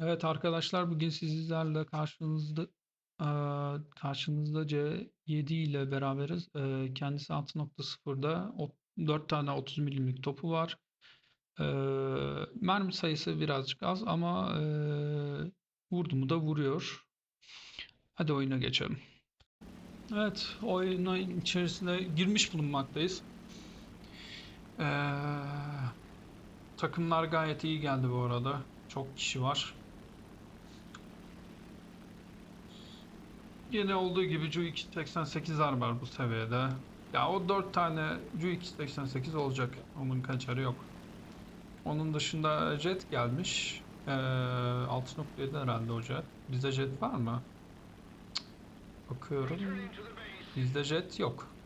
Evet arkadaşlar bugün sizlerle karşınızda karşınızda C7 ile beraberiz. Kendisi 6.0'da 4 tane 30 milimlik topu var. Mermi sayısı birazcık az ama vurdu mu da vuruyor. Hadi oyuna geçelim. Evet oyunun içerisine girmiş bulunmaktayız. Takımlar gayet iyi geldi bu arada. Çok kişi var. Yine olduğu gibi Ju 288'ler var bu seviyede. Ya o 4 tane Ju 288 olacak. Onun kaçarı yok. Onun dışında jet gelmiş. Ee, 6.7 herhalde o jet. Bizde jet var mı? Bakıyorum. Bizde jet yok.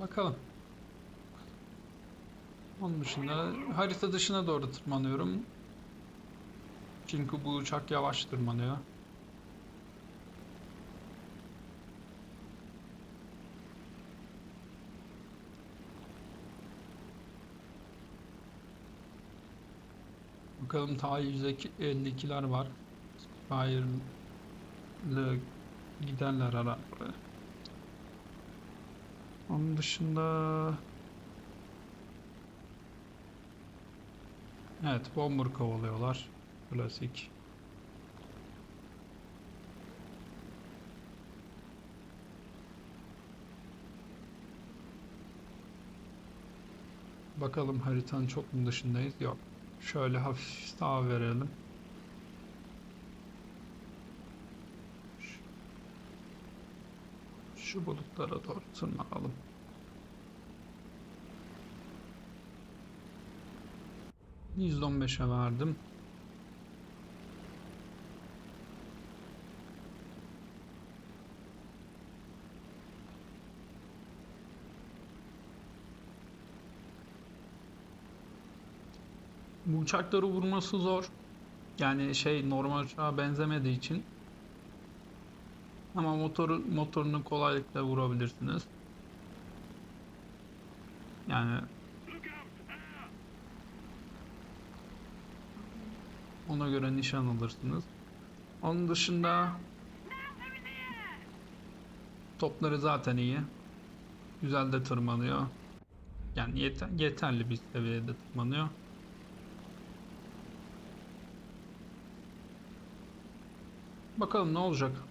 Bakalım. Onun dışında harita dışına doğru tırmanıyorum. Çünkü bu uçak yavaş tırmanıyor. Bakalım ta 152'ler var. Spitfire'lı giderler ara. Onun dışında Evet, bomber kovalıyorlar. Klasik. Bakalım haritanın çok mu dışındayız? Yok. Şöyle hafif sağa verelim. Şu- bulutlara doğru tırmanalım. %15'e verdim. Uçakları vurması zor. Yani şey normal uçağa benzemediği için. Ama motoru motorunu kolaylıkla vurabilirsiniz. Yani ona göre nişan alırsınız. Onun dışında topları zaten iyi. Güzel de tırmanıyor. Yani yeter, yeterli bir seviyede tırmanıyor. Bakalım ne olacak.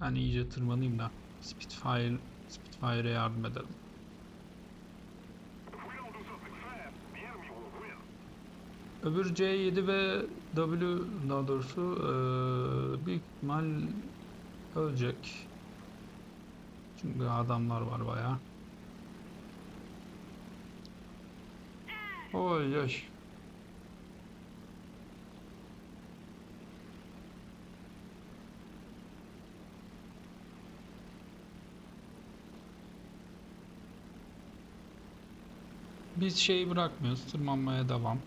Ben iyice tırmanayım da Spitfire Spitfire'e yardım edelim. Öbür C7 ve W daha doğrusu eee, büyük ihtimal ölecek. Çünkü adamlar var bayağı. Oy oy. Biz şeyi bırakmıyoruz. Tırmanmaya devam.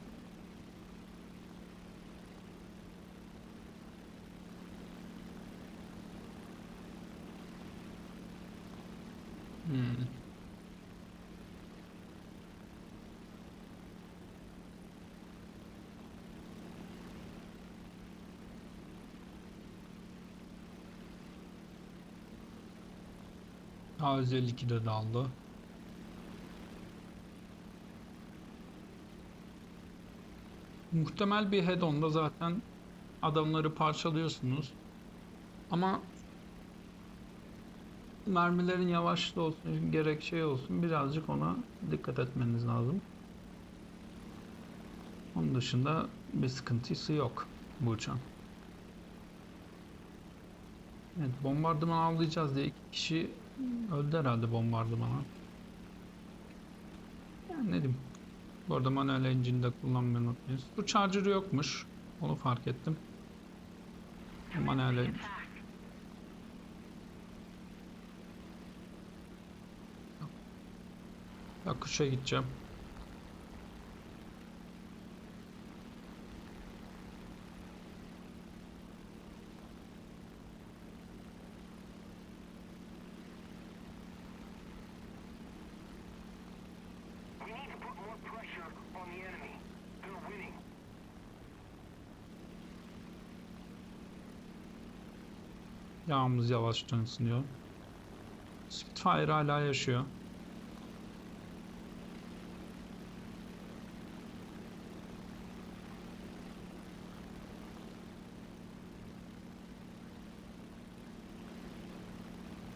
Hmm. A152 de daldı. Muhtemel bir head-on'da zaten adamları parçalıyorsunuz. Ama mermilerin yavaşlı olsun gerek şey olsun birazcık ona dikkat etmeniz lazım. Onun dışında bir sıkıntısı yok bu uçağın. Evet bombardıman avlayacağız diye iki kişi öldü herhalde bombardımana. Yani ne diyeyim. Bu arada manuel engine de kullanmayı unutmayız. Bu charger yokmuş. Onu fark ettim. Manuel engine. Yakuş'a gideceğim. Yağımız yavaşça ısınıyor. Spitfire hala yaşıyor.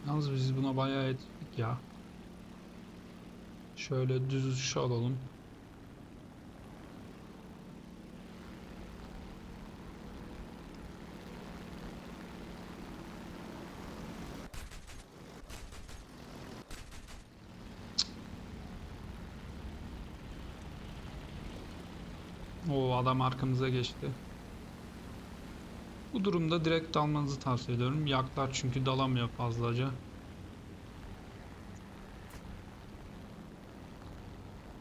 Yalnız biz buna bayağı ettik ya. Şöyle düz uçuş alalım. O adam arkamıza geçti. Bu durumda direkt dalmanızı tavsiye ediyorum. Yaklar çünkü dalamıyor fazlaca.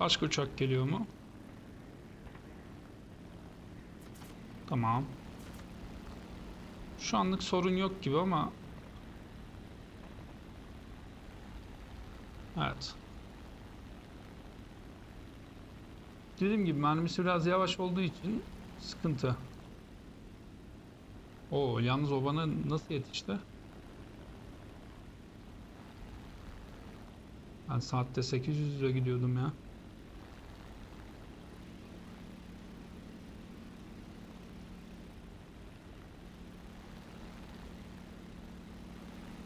Başka uçak geliyor mu? Tamam. Şu anlık sorun yok gibi ama Evet. Dediğim gibi mermisi biraz yavaş olduğu için sıkıntı. Oo, yalnız o bana nasıl yetişti? Ben saatte 800 lira gidiyordum ya.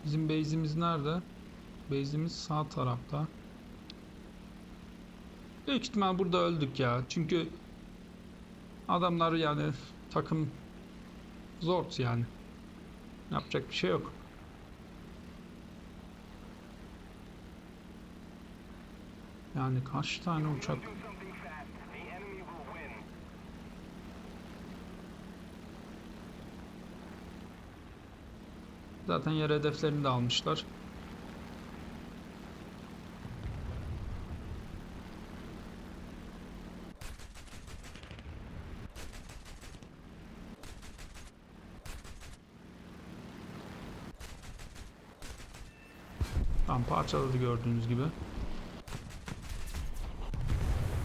Bizim base'imiz nerede? Base'imiz sağ tarafta. Büyük ihtimal burada öldük ya. Çünkü adamlar yani takım zor yani. Yapacak bir şey yok. Yani kaç tane uçak? Zaten yer hedeflerini de almışlar. Parçaladı gördüğünüz gibi.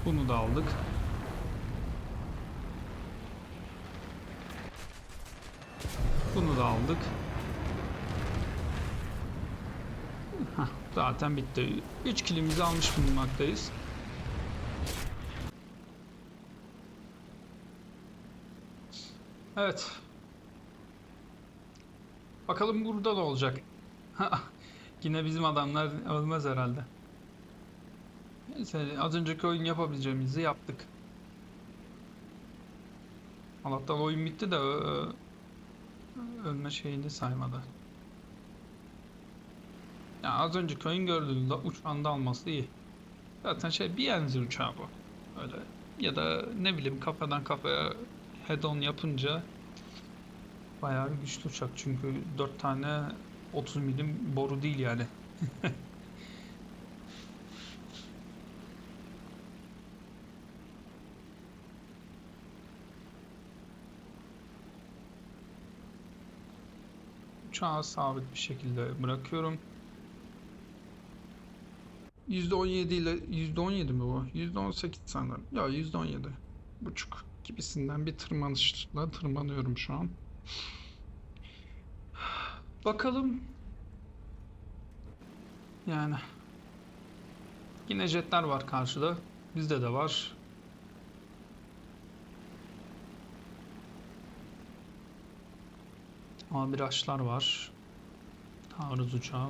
Bunu da aldık. Bunu da aldık. Hah, zaten bitti. 3 kilimizi almış bulunmaktayız. Evet. Bakalım burada ne olacak. Yine bizim adamlar ölmez herhalde. Neyse az önceki oyun yapabileceğimizi yaptık. Allah'tan oyun bitti de ölme şeyini saymadı. Ya az önceki oyun gördüğünüzde uçağında alması iyi. Zaten şey bir enzir uçağı bu. Öyle. Ya da ne bileyim kafadan kafaya head on yapınca bayağı güçlü uçak. Çünkü 4 tane 30 milim boru değil yani. Uçağı sabit bir şekilde bırakıyorum. %17 ile %17 mi bu? %18 sanırım. Ya %17 buçuk gibisinden bir tırmanışla tırmanıyorum şu an. Bakalım. Yani yine jetler var karşıda. Bizde de var. Amiraçlar var. Taarruz uçağı.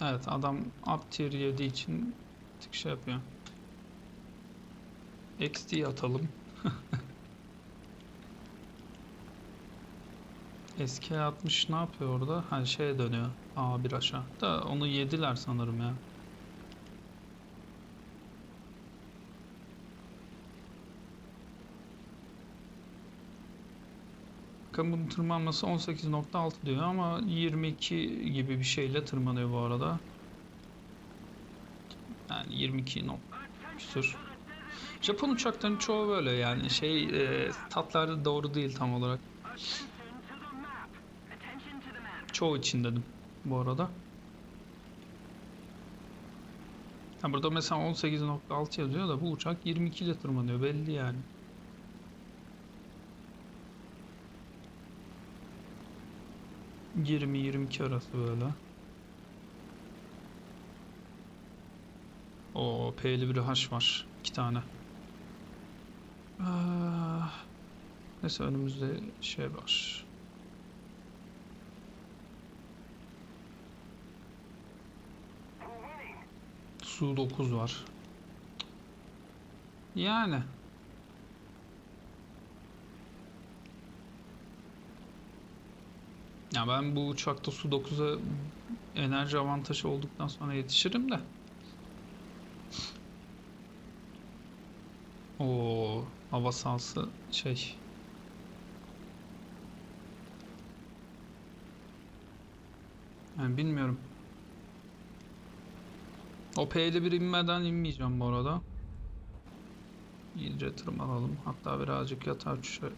Evet adam up tier yediği için tık şey yapıyor. XD atalım. Eski 60 ne yapıyor orada? Ha şeye dönüyor. Aa bir aşağı. Da onu yediler sanırım ya. Bakın bunun tırmanması 18.6 diyor ama 22 gibi bir şeyle tırmanıyor bu arada. Yani 22 nok. Japon uçaklarının çoğu böyle yani şey e, statları doğru değil tam olarak. Çoğu için dedim bu arada. Ha burada mesela 18.6 yazıyor da bu uçak 22 ile tırmanıyor belli yani. Yirmi 22 arası böyle. O P'li bir H var. iki tane. Ah, neyse önümüzde şey var. Su 9 var. Yani. Ya ben bu uçakta Su 9'a enerji avantajı olduktan sonra yetişirim de. O hava sahası şey. Yani bilmiyorum. O P'li bir inmeden inmeyeceğim bu arada. İyice tırmanalım. Hatta birazcık yatağa uçuşa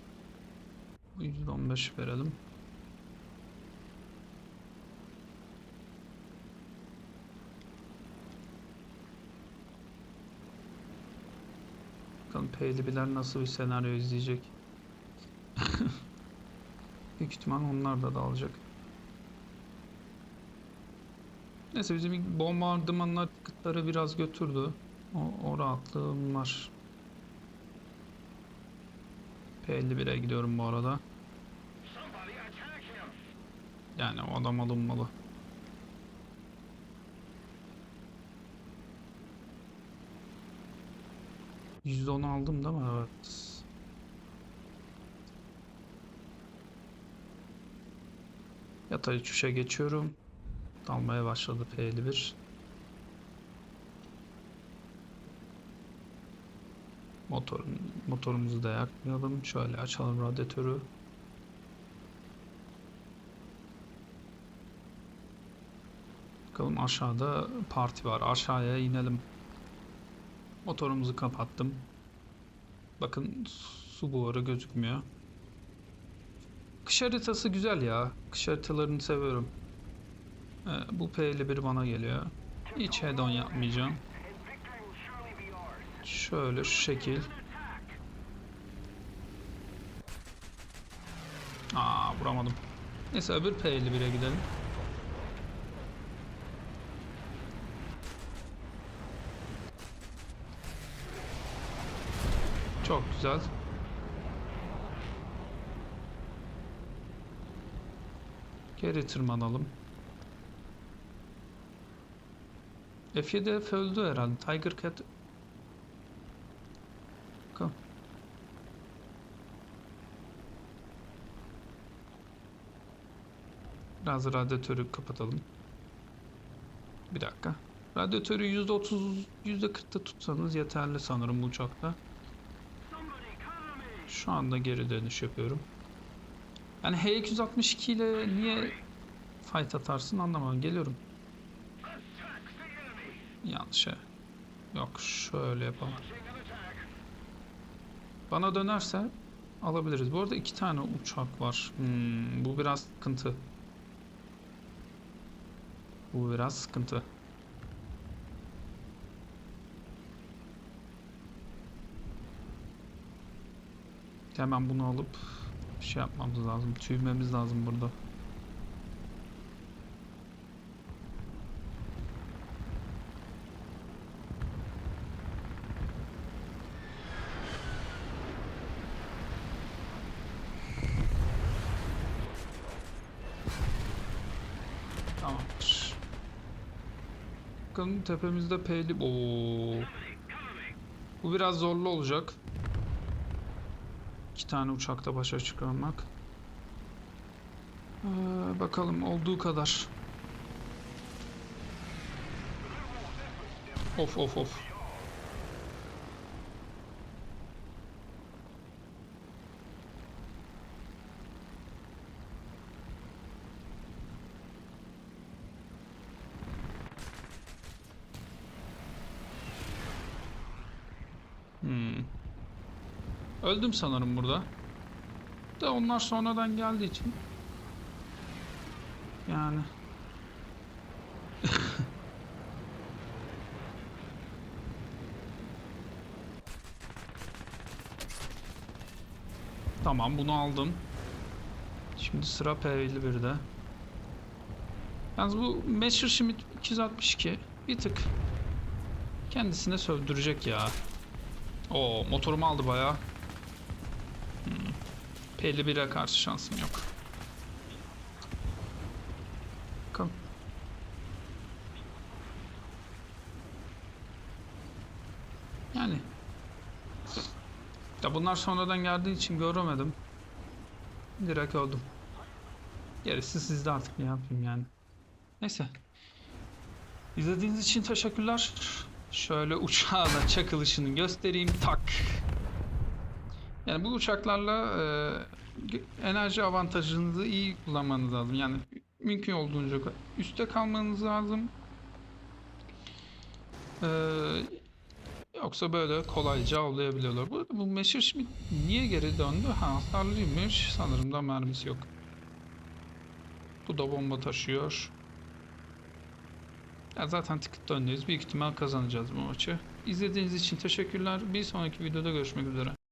%15 verelim. Bakalım P'libiler nasıl bir senaryo izleyecek. Büyük ihtimal onlar da dalacak. Neyse bizim bombardımanlar tıkıtları biraz götürdü. O, o rahatlığım var. P51'e gidiyorum bu arada. Yani o adam alınmalı. %10 aldım değil mi? Evet. Yatay uçuşa geçiyorum. Dalmaya başladı P51. Motorun, motorumuzu da yakmayalım. Şöyle açalım radyatörü. Bakalım aşağıda parti var. Aşağıya inelim. Motorumuzu kapattım. Bakın su buharı gözükmüyor. Kış haritası güzel ya. Kış haritalarını seviyorum. Ee, bu P51 bana geliyor. Hiç head-on yapmayacağım. Şöyle şu şekil. Aa vuramadım. Neyse öbür P51'e gidelim. Çok güzel. Geri tırmanalım. F7 F öldü herhalde. Tiger Cat Bakalım. Biraz radyatörü kapatalım. Bir dakika. Radyatörü %30, %40'ta tutsanız yeterli sanırım bu uçakta. Şu anda geri dönüş yapıyorum. Yani H262 ile niye fight atarsın anlamadım. Geliyorum. Yanlış şey. Yok şöyle yapalım. Bana dönerse alabiliriz. Bu arada iki tane uçak var. Hmm, bu biraz sıkıntı. Bu biraz sıkıntı. Hemen bunu alıp bir şey yapmamız lazım. Tüymemiz lazım burada. Tamamdır. Bakın tepemizde peyli... Oo. Bu biraz zorlu olacak. İki tane uçakta başa çıkarmak. Ee, bakalım olduğu kadar. Of of of. Hmm. Öldüm sanırım burada. De onlar sonradan geldiği için. Yani. tamam bunu aldım. Şimdi sıra P51'de. Yalnız bu Messerschmitt 262 bir tık kendisine sövdürecek ya. O motorumu aldı bayağı. Hmm. P51'e karşı şansım yok. Bakalım. Yani. Ya bunlar sonradan geldiği için göremedim. Direkt öldüm. Gerisi sizde artık ne yapayım yani. Neyse. İzlediğiniz için teşekkürler. Şöyle uçağa da çakılışını göstereyim. Tak. Yani bu uçaklarla e, enerji avantajınızı iyi kullanmanız lazım. Yani mümkün olduğunca üstte kalmanız lazım. E, yoksa böyle kolayca avlayabiliyorlar. Bu, bu Messerschmitt niye geri döndü? Ha. Sanırım da mermisi yok. Bu da bomba taşıyor. Ya zaten tıkıt öndeyiz. Büyük ihtimal kazanacağız bu maçı. İzlediğiniz için teşekkürler. Bir sonraki videoda görüşmek üzere.